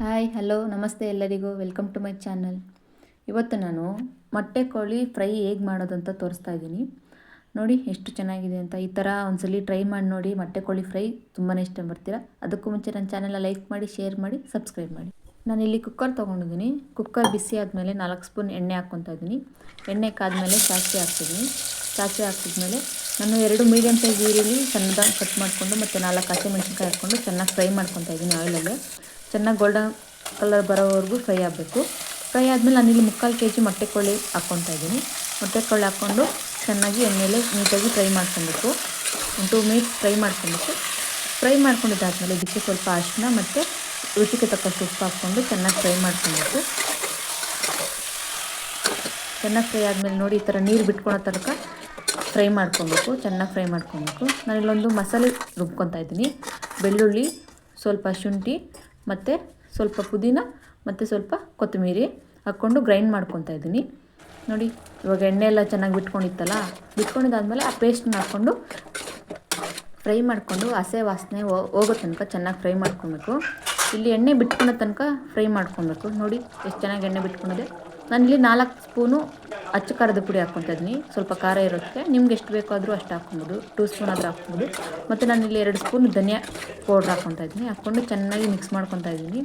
Hi hello ನಮಸ್ತೆ ಎಲ್ಲರಿಗೂ. Welcome to my channel ಇವತ್ತು ನಾನು ಮೊಟ್ಟೆ ಕೋಳಿ ಫ್ರೈ ಹೇಗೆ ಮಾಡೋದು ಅಂತ ತೋರಿಸ್ತಾ ಇದ್ದೀನಿ. ನೋಡಿ, ಎಷ್ಟು ಚೆನ್ನಾಗಿದೆ ಅಂತ. ಈ ಥರ ಒಂದ್ಸಲಿ ಟ್ರೈ ಮಾಡಿ ನೋಡಿ. ಮೊಟ್ಟೆ ಕೋಳಿ ಫ್ರೈ ತುಂಬಾ ಇಷ್ಟ ಬರ್ತೀರಾ ಅದಕ್ಕೂ ಮುಂಚೆ ನನ್ನ ಚಾನಲ್ನ ಲೈಕ್ ಮಾಡಿ ಶೇರ್ ಮಾಡಿ ಸಬ್ಸ್ಕ್ರೈಬ್ ಮಾಡಿ. ನಾನು ಇಲ್ಲಿ ಕುಕ್ಕರ್ ತೊಗೊಂಡಿದ್ದೀನಿ. ಕುಕ್ಕರ್ ಬಿಸಿ ಆದಮೇಲೆ ನಾಲ್ಕು ಸ್ಪೂನ್ ಎಣ್ಣೆ ಹಾಕ್ಕೊತಾ ಇದ್ದೀನಿ. ಎಣ್ಣೆ ಕಾದ್ಮೇಲೆ ಸಾಸಿವೆ ಹಾಕ್ತಿದ್ದೀನಿ ಸಾಸಿವೆ ಹಾಕಿದ್ಮೇಲೆ ನಾನು ಎರಡು ಮೀಡಿಯಮ್ ಸೈಜ್ ಈರುಳ್ಳಿ ಸಣ್ಣದಾಗಿ ಕಟ್ ಮಾಡಿಕೊಂಡು ಮತ್ತು ನಾಲ್ಕು ಹಸಿಮೆಣ್ಸಿನ್ಕಾಯಿ ಹಾಕ್ಕೊಂಡು ಚೆನ್ನಾಗಿ ಫ್ರೈ ಮಾಡ್ಕೊತಾ ಇದ್ದೀನಿ ಆಯಿಲಲ್ಲಿ ಚೆನ್ನಾಗಿ ಗೋಲ್ಡನ್ ಕಲರ್ ಬರೋವರೆಗೂ ಫ್ರೈ ಆಗಬೇಕು. ಫ್ರೈ ಆದಮೇಲೆ ನಾನಿಲ್ಲಿ ಮುಕ್ಕಾಲು ಕೆ ಜಿ ಮೊಟ್ಟೆ ಕೋಳಿ ಹಾಕ್ಕೊತಾ ಇದ್ದೀನಿ. ಮೊಟ್ಟೆ ಕೋಳಿ ಹಾಕ್ಕೊಂಡು ಚೆನ್ನಾಗಿ ಎಣ್ಣೆಲೆ ನೀಟಾಗಿ ಫ್ರೈ ಮಾಡ್ಕೊಬೇಕು. ಒಂದು ಟೂ ಮಿನಿಟ್ಸ್ ಫ್ರೈ ಮಾಡ್ಕೊಬೇಕು. ಫ್ರೈ ಮಾಡ್ಕೊಂಡಿದ್ದಾದಮೇಲೆ ಇದಕ್ಕೆ ಸ್ವಲ್ಪ ಅರಿಶಿನ ಮತ್ತು ರುಚಿಗೆ ತಕ್ಕಷ್ಟು ಉಪ್ಪು ಹಾಕ್ಕೊಂಡು ಚೆನ್ನಾಗಿ ಫ್ರೈ ಮಾಡ್ಕೊಬೇಕು. ಚೆನ್ನಾಗಿ ಫ್ರೈ ಆದಮೇಲೆ ನೋಡಿ ಈ ಥರ ನೀರು ಬಿಟ್ಕೊಳ್ಳೋ ತನಕ ಫ್ರೈ ಮಾಡ್ಕೊಬೇಕು. ಚೆನ್ನಾಗಿ ಫ್ರೈ ಮಾಡ್ಕೊಬೇಕು. ನಾನಿಲ್ಲೊಂದು ಮಸಾಲೆ ರುಬ್ಕೊತಾ ಇದ್ದೀನಿ. ಬೆಳ್ಳುಳ್ಳಿ ಸ್ವಲ್ಪ ಶುಂಠಿ ಮತ್ತು ಸ್ವಲ್ಪ ಪುದೀನ, ಮತ್ತು ಸ್ವಲ್ಪ ಕೊತ್ತಂಬರಿ ಹಾಕ್ಕೊಂಡು ಗ್ರೈಂಡ್ ಮಾಡ್ಕೊತಾ ಇದ್ದೀನಿ. ನೋಡಿ, ಇವಾಗ ಎಣ್ಣೆ ಎಲ್ಲ ಚೆನ್ನಾಗಿ ಬಿಟ್ಕೊಂಡಿತ್ತಲ್ಲ, ಬಿಟ್ಕೊಂಡಿದ್ದಾದಮೇಲೆ ಆ ಪೇಸ್ಟ್ನ ಹಾಕ್ಕೊಂಡು ಫ್ರೈ ಮಾಡಿಕೊಂಡು ಹಸೆ ವಾಸನೆ ಹೋಗೋ ತನಕ ಚೆನ್ನಾಗಿ ಫ್ರೈ ಮಾಡ್ಕೊಬೇಕು ಇಲ್ಲಿ ಎಣ್ಣೆ ಬಿಟ್ಕೊಳೋ ತನಕ ಫ್ರೈ ಮಾಡ್ಕೊಬೇಕು ನೋಡಿ, ಎಷ್ಟು ಚೆನ್ನಾಗಿ ಎಣ್ಣೆ ಬಿಟ್ಕೊಂಡಿದೆ. ನಾನಿಲ್ಲಿ ನಾಲ್ಕು ಸ್ಪೂನು ಅಚ್ಚ ಖಾರದ ಪುಡಿ ಹಾಕ್ಕೊತಾ ಇದ್ದೀನಿ. ಸ್ವಲ್ಪ ಖಾರ ಇರುತ್ತೆ ನಿಮ್ಗೆ ಎಷ್ಟು ಬೇಕಾದರೂ ಅಷ್ಟು ಹಾಕ್ಕೊಬೋದು. ಟೂ ಸ್ಪೂನ್ ಆದರೂ ಹಾಕ್ಬೋದು ಮತ್ತು ನಾನಿಲ್ಲಿ ಎರಡು ಸ್ಪೂನ್ ಧನಿಯಾ ಪೌಡ್ರ್ ಹಾಕ್ಕೊತಾ ಇದ್ದೀನಿ. ಹಾಕ್ಕೊಂಡು ಚೆನ್ನಾಗಿ ಮಿಕ್ಸ್ ಮಾಡ್ಕೊತಾ ಇದ್ದೀನಿ.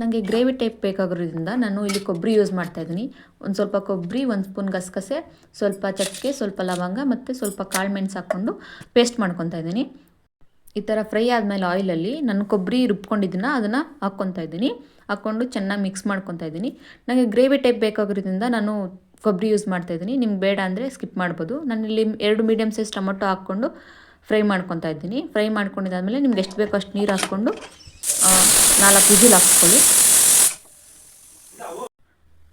ನನಗೆ ಗ್ರೇವಿ ಟೈಪ್ ಬೇಕಾಗಿರೋದ್ರಿಂದ ನಾನು ಇಲ್ಲಿ ಕೊಬ್ಬರಿ ಯೂಸ್ ಮಾಡ್ತಾ ಇದ್ದೀನಿ. ಒಂದು ಸ್ವಲ್ಪ ಕೊಬ್ಬರಿ, ಒಂದು ಸ್ಪೂನ್ ಗಸಗಸೆ, ಸ್ವಲ್ಪ ಚಕ್ಕೆ, ಸ್ವಲ್ಪ ಲವಂಗ ಮತ್ತು ಸ್ವಲ್ಪ ಕಾಳು ಮೆಣಸು ಹಾಕ್ಕೊಂಡು ಪೇಸ್ಟ್ ಮಾಡ್ಕೊತಾ ಇದ್ದೀನಿ. ಈ ಥರ ಫ್ರೈ ಆದಮೇಲೆ ಆಯಿಲಲ್ಲಿ ನಾನು ಕೊಬ್ಬರಿ ರುಬ್ಕೊಂಡಿದ್ದನ್ನು ಅದನ್ನು ಹಾಕ್ಕೊತಾ ಇದ್ದೀನಿ. ಹಾಕ್ಕೊಂಡು ಚೆನ್ನಾಗಿ ಮಿಕ್ಸ್ ಮಾಡ್ಕೊತಾ ಇದ್ದೀನಿ. ನನಗೆ ಗ್ರೇವಿ ಟೈಪ್ ಬೇಕಾಗಿರೋದ್ರಿಂದ ನಾನು ಕೊಬ್ಬರಿ ಯೂಸ್ ಮಾಡ್ತಾ ಇದ್ದೀನಿ. ನಿಮ್ಗೆ ಬೇಡ ಅಂದರೆ ಸ್ಕಿಪ್ ಮಾಡ್ಬೋದು. ನಾನು ಇಲ್ಲಿ ಎರಡು ಮೀಡಿಯಮ್ ಸೈಜ್ ಟೊಮೊಟೊ ಹಾಕ್ಕೊಂಡು ಫ್ರೈ ಮಾಡ್ಕೊತಾ ಇದ್ದೀನಿ. ಫ್ರೈ ಮಾಡ್ಕೊಂಡಿದ್ದಾದಮೇಲೆ ನಿಮ್ಗೆ ಎಷ್ಟು ಬೇಕೋ ಅಷ್ಟು ನೀರು ಹಾಕ್ಕೊಂಡು ನಾಲ್ಕು ವಿಜಿಲ್ ಹಾಕ್ಕೊಳ್ಳಿ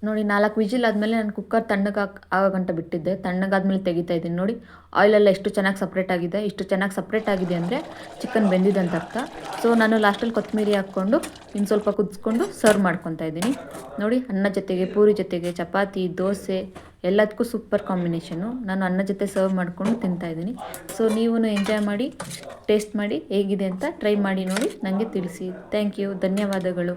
ನೋಡಿ, ನಾಲ್ಕು ವಿಜಿಲ್ ಆದಮೇಲೆ ನಾನು ಕುಕ್ಕರ್ ತಣ್ಣಗೆ ಆಗೋ ಗಂಟೆ ಬಿಟ್ಟಿದ್ದೆ. ತಣ್ಣಗಾದ್ಮೇಲೆ ತೆಗಿತಾ ಇದ್ದೀನಿ. ನೋಡಿ ಆಯಿಲೆಲ್ಲ ಎಷ್ಟು ಚೆನ್ನಾಗಿ ಸಪ್ರೇಟ್ ಆಗಿದೆ. ಇಷ್ಟು ಚೆನ್ನಾಗಿ ಸಪ್ರೇಟ್ ಆಗಿದೆ ಅಂದರೆ ಚಿಕನ್ ಬೆಂದಿದೆ ಅಂತ ಅರ್ಥ. ಸೊ ನಾನು ಲಾಸ್ಟಲ್ಲಿ ಕೊತ್ತಂಬರಿ ಹಾಕ್ಕೊಂಡು ಇನ್ನು ಸ್ವಲ್ಪ ಕುದಿಸ್ಕೊಂಡು ಸರ್ವ್ ಮಾಡ್ಕೊತಾ ಇದ್ದೀನಿ. ನೋಡಿ, ಅನ್ನ ಜೊತೆಗೆ, ಪೂರಿ ಜೊತೆಗೆ, ಚಪಾತಿ, ದೋಸೆ ಎಲ್ಲದಕ್ಕೂ ಸೂಪರ್ ಕಾಂಬಿನೇಷನು ನಾನು ಅನ್ನ ಜೊತೆ ಸರ್ವ್ ಮಾಡಿಕೊಂಡು ತಿಂತಾಯಿದ್ದೀನಿ ಸೊ ನೀವು ಎಂಜಾಯ್ ಮಾಡಿ ಟೇಸ್ಟ್ ಮಾಡಿ ಹೇಗಿದೆ ಅಂತ ಟ್ರೈ ಮಾಡಿ ನೋಡಿ ನನಗೆ ತಿಳಿಸಿ. ಥ್ಯಾಂಕ್ ಯು ಧನ್ಯವಾದಗಳು.